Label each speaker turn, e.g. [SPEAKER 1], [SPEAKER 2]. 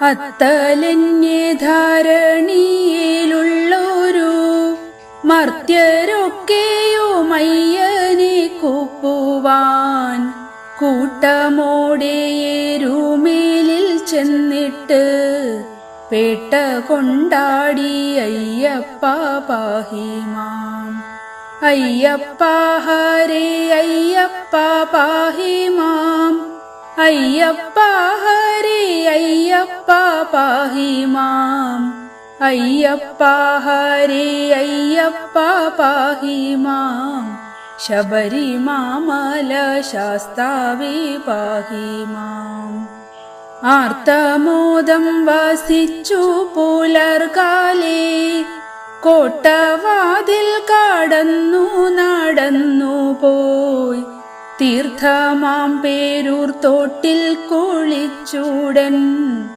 [SPEAKER 1] അത്തലന്യേ ധാരണിയിലുള്ളൊരു മർത്യരൊക്കെയുമയ്യനെ കൂപ്പുവാൻ കൂട്ടമോടെയേരുമേലിൽ ചെന്നിട്ട് പേട്ട കൊണ്ടാടി അയ്യപ്പ പാഹിമാം അയ്യപ്പ ഹരേ അയ്യപ്പ പാഹിമാം അയ്യപ്പ ഹരി അയ്യപ്പ പാഹിമാം അയ്യപ്പ ഹരി അയ്യപ്പ പാഹിമാം ശബരിമാമല ശാസ്താവി പാഹിമാം ആർത്തമോദം വസിച്ചു പുലർകാലേ കോട്ടവാതിൽ കടന്നു തീർത്ഥമാം പേരൂർ തോട്ടിൽ കുളിച്ചൂടൻ.